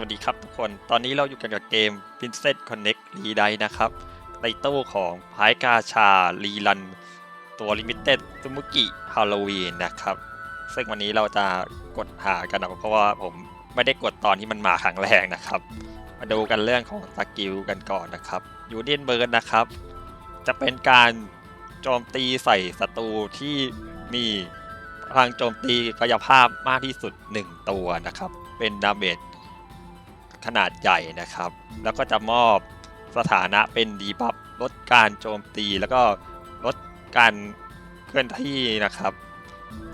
วัสดีครับทุกคน ตอนนี้เราอยู่กันกับเกม Vincent Connect r e d i นะครับ ในตู้ของพายกาชารีลัน ตัว Limited ซุมุกิฮาโลวีนนะครับ ซึ่งวันนี้เราจะกดหากันนะเพราะว่าผมไม่ได้กดตอนที่มันมาครั้งแรกนะครับ มาดูกันเรื่องของสกิลกันก่อนนะครับยูเดียนเบิร์ดนะครับ จะเป็นการโจมตีใส่ศัตรูที่มีพลังโจมตีกายภาพมากที่สุด 1 ตัวนะครับ เป็นดาเมจ ขนาดใหญ่นะครับ แล้วก็จะมอบสถานะเป็นดีบัฟลดการโจมตีแล้วก็ลดการเคลื่อนที่นะครับ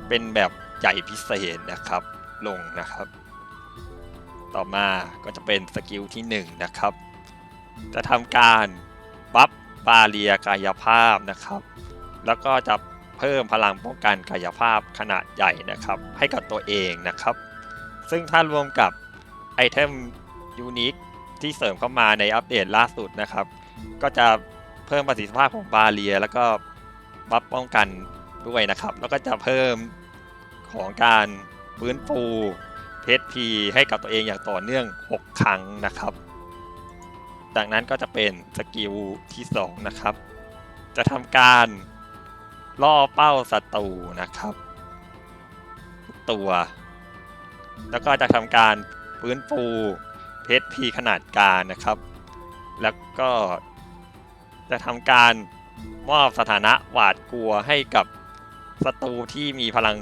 เป็นแบบใหญ่พิเศษนะครับลงนะครับ ต่อมาก็จะเป็นสกิลที่1นะครับ จะทำการบัฟบาเรียกายภาพนะครับ แล้วก็จะเพิ่มพลังป้องกันกายภาพขนาดใหญ่นะครับ ให้กับตัวเองนะครับ ซึ่งถ้ารวมกับไอเทม ยูนิคที่เสริมเข้ามาในอัปเดตล่าสุดนะครับ ก็จะเพิ่มประสิทธิภาพของบาเรีย แล้วก็บัฟป้องกันด้วยนะครับ แล้วก็จะเพิ่มของการฟื้นฟูเพชรพีให้กับตัวเองอย่างต่อเนื่อง 6 ครั้งนะครับดังนั้นก็จะเป็นสกิลที่ 2 นะครับ จะทำการล่อเป้าศัตรูนะครับทุกตัว แล้วก็จะทำการฟื้นฟู เพชรพีขนาดกลางนะครับ แล้วก็จะทำการมอบสถานะหวาดกลัวให้กับศัตรูที่มีพลัง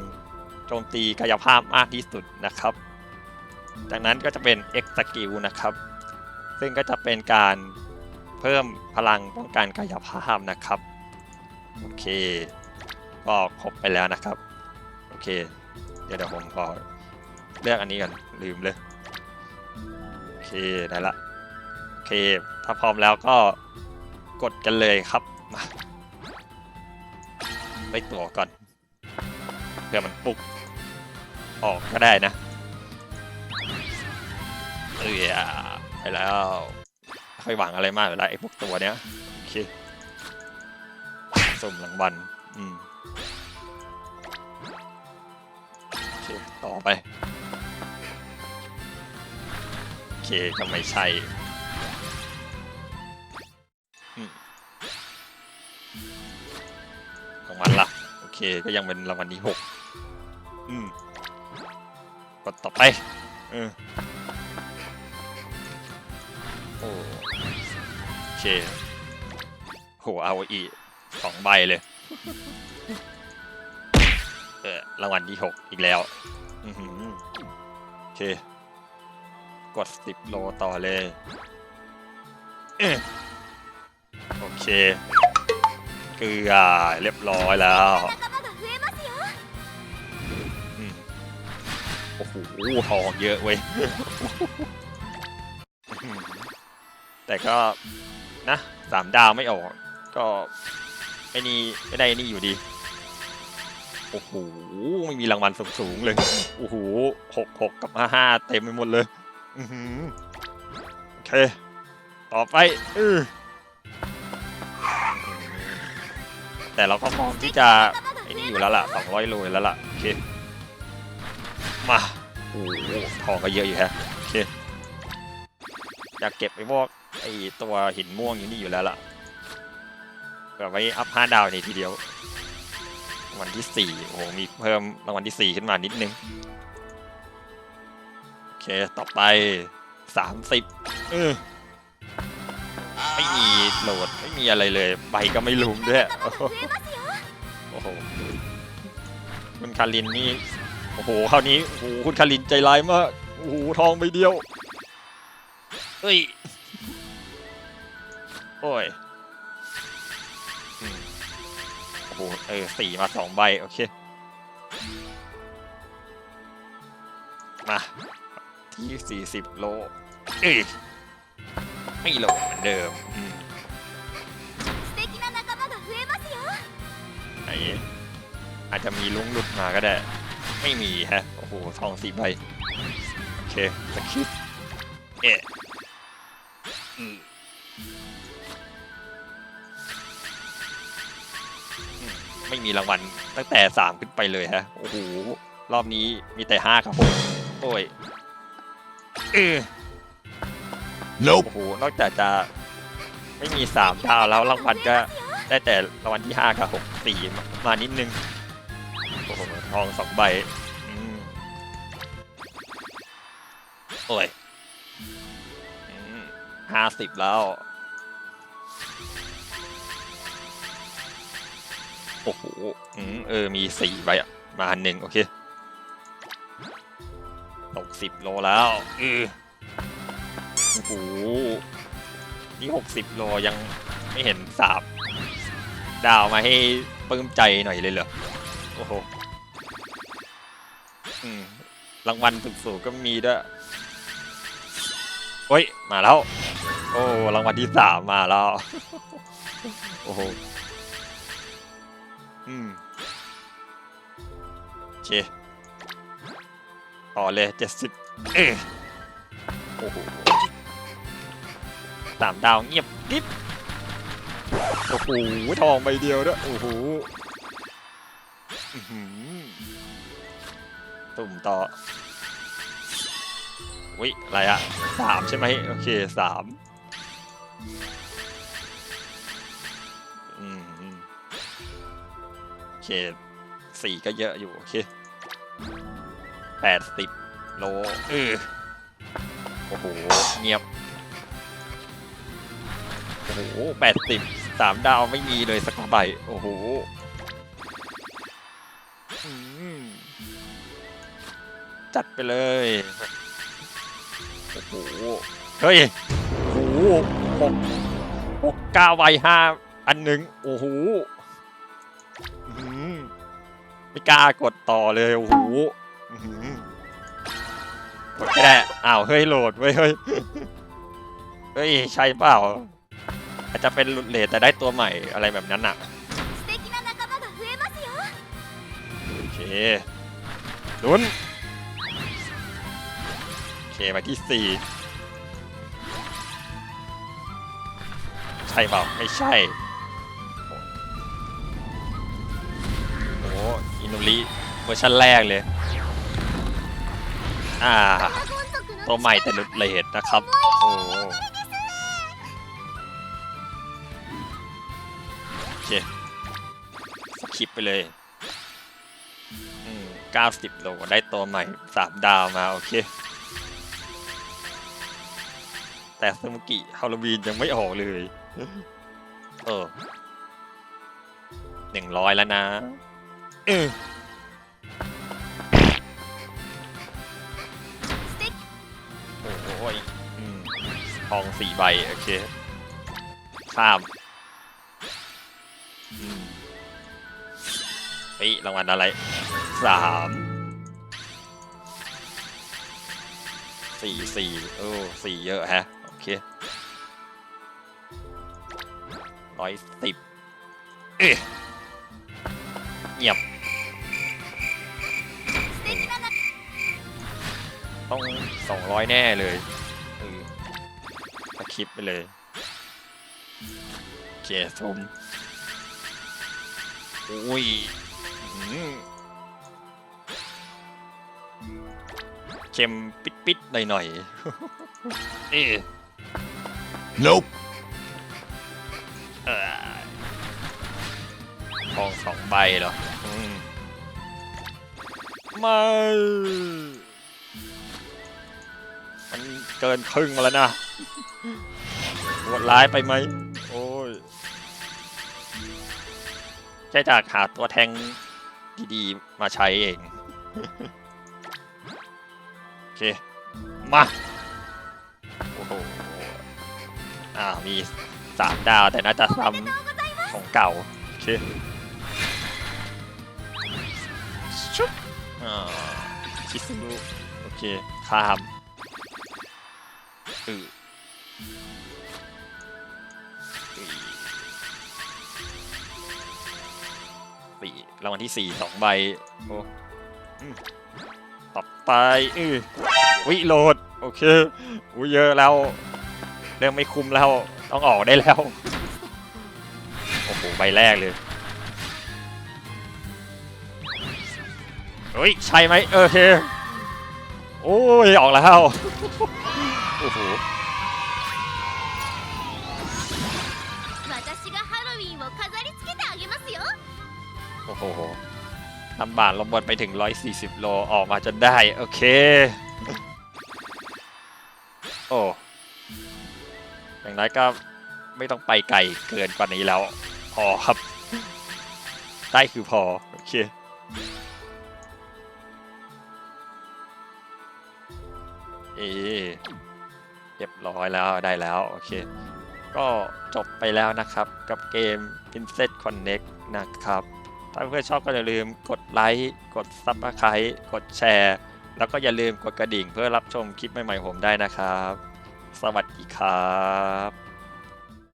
โจมตีกายภาพมากที่สุดนะครับ จากนั้นก็จะเป็น X skill นะครับ ซึ่งก็จะเป็นการเพิ่มพลังป้องกันกายภาพนะครับ โอเค ก็ครบไปแล้วนะครับ โอเค เดี๋ยวเดี๋ยวผมขอเลือกอันนี้ก่อนลืมเลย ได้ละ โอเค ถ้าพร้อมแล้วก็กดกันเลยครับ มาไปตัวก่อนเพื่อมันปลุก ออกก็ได้นะเออไปแล้วค่อยหวังอะไรมากเลยละไอ้พวกตัวเนี้ยโอเคสุ่มรางวัลอืมโอเคต่อไป ก็ไม่ใช่อืมรางวัลละโอเคก็ยังเป็นรางวัลที่หกอืมกดต่อไปเออโอ้โอเคโหเอาอีกสองใบเลยเออรางวัลที่หกอีกแล้ว อือหือโอเค กด 10 โลต่อเลยโอเค เกลือเรียบร้อยแล้วโอ้โหทองเยอะเว้ย แต่ก็นะสามดาวไม่ออก ก็ไม่นี่ไม่ได้นี่อยู่ดี โอ้โหไม่มีรางวัลสูงๆเลย โอ้โหหกหกกับห้าห้าเต็มไปหมดเลย อือหือโอเค ต่อไปเออแต่เราก็พร้อมที่จะไอ้นี่อยู่แล้วล่ะสองร้อยโลแล้วล่ะ โอเค มา โอ้โหทองก็เยอะอยู่ฮะ โอเคอยากเก็บไอ้พวกไอ้ตัวหินม่วงอยู่นี่อยู่แล้วล่ะเผื่อไว้อัพห้าดาวในทีเดียวรางวัลที่สี่โอ้โหมีเพิ่มรางวัลที่สี่ขึ้นมานิดนึง เค ต่อไปส30เออไม่มีโหลดไม่มีอะไรเลยใบก็ไม่ลุมด้วย โอ้โห คุณคารินนี่ โอ้โหคราวนี้โอ้โหคุณคารินใจร้ายมาก โอ้โห ทองไปเดียวเฮ้ย โอ้ย โอ้โห เออสี่มาสองใบ โอเค มา ยี่สี่สิบโลไม่ลงเหมือนเดิมไอ้อาจจะมีลุงหลุดมาก็ได้ ไม่มีฮะ โอ้โหทองสี่ใบ โอเคสกิดเอ๊ะไม่มีรางวัลตั้งแต่สามขึ้นไปเลยฮะ โอ้โห รอบนี้มีแต่ห้าครับผม โอ้ย เออ Nope. โอ้โห นอกจากจะไม่มีสามดาวแล้วรางวัลก็ได้แต่รางวัลที่ห้ากับหกสี่มามานิดนึง โอ้โห ทองสองใบอืมโอ้ยห้าสิบแล้วโอ้โหอืมเออ มีสี่ใบอะมาอันหนึ่งโอเค ตกสิบโลแล้วเออโอ้โหนี่หกสิบโลยังไม่เห็นสาบดาวมาให้ปลื้มใจหน่อยเลยเหรอ โอ้โหอืมรางวัลสูงๆก็มีด้วยเฮ้ย มาแล้ว โอ้รางวัลที่สามมาแล้ว โอ้โห อืมโอเค ต่อเลยเจ็ดสิบเออโอ้โหสามดาวเงียบกริบโอ้โหทองใบเดียวด้วยโอ้โหอื้อหือตุ่มต่อวิอะไรอะสามใช่ไหมโอเคสามอืมอืมโอเคสี่ก็เยอะอยู่ โอเค แปดสิบโลเออโอ้โห เงียบ โอ้โหแปดสิบสามดาวไม่มีเลยสักใบ โอ้โหจัดไปเลย โอ้โห เฮ้ย โอ้โหหกหกเก้าใบห้าอันหนึ่งโอ้โหอื้อหือไม่กล้ากดต่อเลย โอ้โห แค่ได้อ้าวเฮ้ยโหลดเฮ้ยเฮ้ยใช่เปล่า อาจจะเป็นหลุดเลทแต่ได้ตัวใหม่อะไรแบบนั้นน่ะโอเคลุ้นโอเคไปที่สี่ใช่เปล่าไม่ใช่โอ้อินุริเวอร์ชันแรกเลย่า ตัวใหม่แต่ลุดเลดนะครับ โอ้โอเคสกิปไปเลยอืม90 โล ได้ตัวใหม่ 3 ดาวมา โอเค แต่ซามุกิฮาโลวีนยังไม่ออกเลย เออหนึ่งร้อยแล้วนะ ทองสี่ใบ โอเค ข้ามเฮ้ยรางวัลอะไรสามสี่สี่โอ้สี่เยอะฮะ โอเคร้อยสิบเเงียบ ต้องสองร้อยแน่เลย สคริปต์ไปเลยโอเคสมอุ้ยอื้อหือเค็มปิดๆหน่อยๆเอ๊ะ Nope. เอ่อทองสองใบเหรออืมไม่มันเกินครึ่งมาแล้วนะโหดร้ายไปไหมโอ้ยแค่จากหาตัวแทงดีๆ มาใช้เอง โอเค มา โอ้โหอ่ามีสามดาวแต่น่าจะซ้ำของเก่า โอเคชุบอ่าชิซุรุโอเคข้ามอือ รางวัลที่สี่สองใบโอ้อืมต่อไปอือวิโหลด โอเคอุ้ยเยอะแล้ว เริ่มไม่คุ้มแล้ว ต้องออกได้แล้ว โอ้โห ใบแรกเลยเฮ้ย ใช่ไหมเออโอเคโอ้ย ออกแล้ว โอ้โห โอ้โหลำบากลงบนไปถึง 140 โล ออกมาจนได้ โอเค โอ้อย่างไรก็ไม่ต้องไปไกลเกินกว่านี้แล้ว พอครับ ได้คือพอ โอเคเอเรียบร้อยแล้วได้แล้ว โอเค ก็จบไปแล้วนะครับกับเกม Princess Connect นะครับ ถ้าเพื่อนชอบก็อย่าลืมกดไลค์กดซับสไครต์กดแชร์ แล้วก็อย่าลืมกดกระดิ่งเพื่อรับชมคลิปใหม่ๆผมได้นะครับ สวัสดีครับ